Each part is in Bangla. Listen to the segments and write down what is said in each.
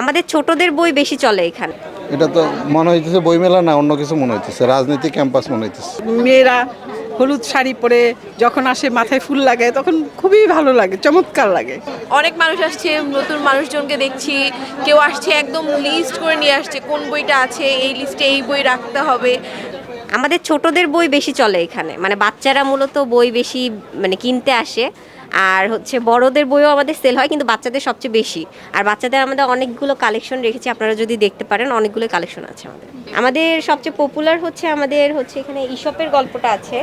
আমাদের ছোটদের বই বেশি চলে এখানে। এটা তো মনে হইতেছে বইমেলা না অন্য কিছু মনে হইতেছে। রাজনীতি ক্যাম্পাস মনে হইতেছে। মেয়েরা হলুদ শাড়ি পরে যখন আসে মাথায় ফুল লাগে তখন খুবই ভালো লাগে চমৎকার লাগে। অনেক মানুষ আসছে নতুন মানুষজনকে দেখছি কেউ আসছে একদম লিস্ট করে নিয়ে আসছে কোন বইটা আছে এই লিস্টে এই বই রাখতে হবে। আমাদের ছোটদের বই বেশি চলে এখানে মানে বাচ্চারা মূলত বই বেশি মানে কিনতে আসে। আর হচ্ছে বড়দের বইও আমাদের সেল হয়, কিন্তু বাচ্চাদের সবচেয়ে বেশি। আর বাচ্চাদের আমাদের অনেকগুলো কালেকশন রেখেছি, আপনারা যদি দেখতে পারেন, অনেকগুলো কালেকশন আছে আমাদের। আমাদের সবচেয়ে পপুলার হচ্ছে আমাদের হচ্ছে এখানে ইসপের গল্পটা আছে।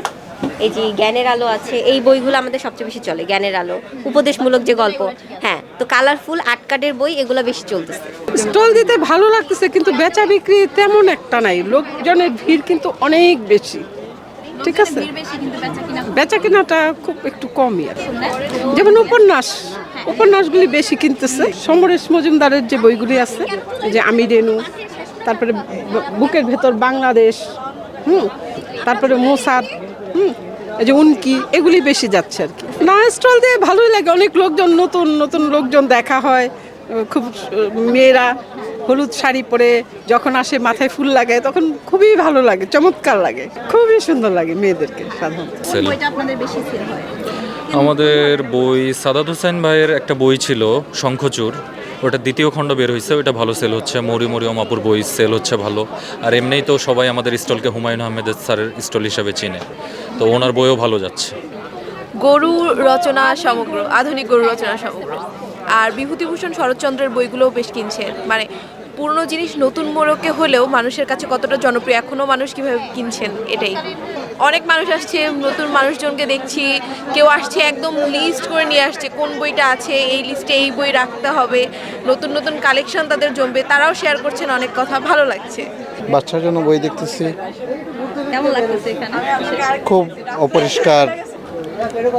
এই যে জ্ঞানের আলো আছে, এই বইগুলো আমাদের সবচেয়ে বেশি চলে, জ্ঞানের আলো, উপদেশমূলক যে গল্প। হ্যাঁ তো কালারফুল আট কার্ডের বই, এগুলো বেশি চলতেছে। স্টল দিতে ভালো লাগতেছে, কিন্তু বেচা বিক্রি তেমন একটা নাই। লোকজনের ভিড় কিন্তু অনেক বেশি। ঠিক আছে। বেচা কেনাটা খুব একটু কমই। যেমন উপন্যাস উপন্যাসগুলি বেশি কিনতেছে। সমরেশ মজুমদারের যে বইগুলি আছে যে আমি রেনু তারপরে বুকের ভেতর বাংলাদেশ হুম তারপরে মোসাদ হুম এই যে উনকি এগুলি বেশি যাচ্ছে আর কি। না স্টল দিয়ে ভালোই লাগে। অনেক লোকজন নতুন নতুন লোকজন দেখা হয়। খুব মেয়েরা হলুদ শাড়ি পরে যখন আসে মাথায় ফুল লাগে তখন খুবই ভালো লাগে চমৎকার লাগে খুবই সুন্দর লাগে মেয়েদেরকে সাধারণত। আমাদের বই সাদাত হোসেন ভাইয়ের একটা বই ছিল শঙ্খচূড়। ওটা দ্বিতীয় খণ্ড বের হয়েছে ওটা ভালো সেল হচ্ছে। মরি মরি অমাপুর বই সেল হচ্ছে ভালো। আর এমনিই তো সবাই আমাদের স্টলকে হুমায়ুন আহমেদের স্যারের স্টল হিসাবে চিনে। তো ওনার বইও ভালো যাচ্ছে। গরু রচনা সমগ্র আধুনিক গরু রচনা সমগ্র। আর বিভূতিভূষণ শরৎচন্দ্রের বইগুলোও বেশ কিনছেন মানে পুরনো জিনিস নতুন মোড়কে হলেও মানুষের কাছে কতটা জনপ্রিয় এখনও মানুষ কীভাবে কিনছেন এটাই। অনেক মানুষ আসছে নতুন মানুষজনকে দেখছি কেউ আসছে একদম লিস্ট করে নিয়ে আসছে কোন বইটা আছে এই লিস্টে এই বই রাখতে হবে নতুন নতুন কালেকশন তাদের জমবে তারাও শেয়ার করছেন অনেক কথা ভালো লাগছে। বাচ্চার জন্য বই দেখতেছি। খুব অপরিষ্কার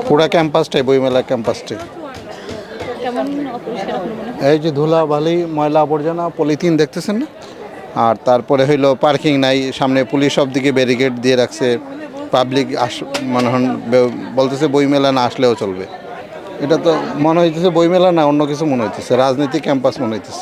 পুরা ক্যাম্পাসটাই বইমেলা ক্যাম্পাসটাই কেমন অপরিষ্কার আপনার মনে হয়? এই যে ধুলা, বালি, ময়লা আবর্জনা, পলিথিন দেখতেছেন না? আর তারপরে হইল পার্কিং নাই, সামনে পুলিশ সব দিকে ব্যারিকেড দিয়ে রাখছে, পাবলিক আস, মনে হন বলতেছে বইমেলা না আসলেও চলবে। এটা তো মনে হইতেছে বইমেলা না, অন্য কিছু মনে হইতেছে, রাজনীতি ক্যাম্পাস মনে হইতেছে।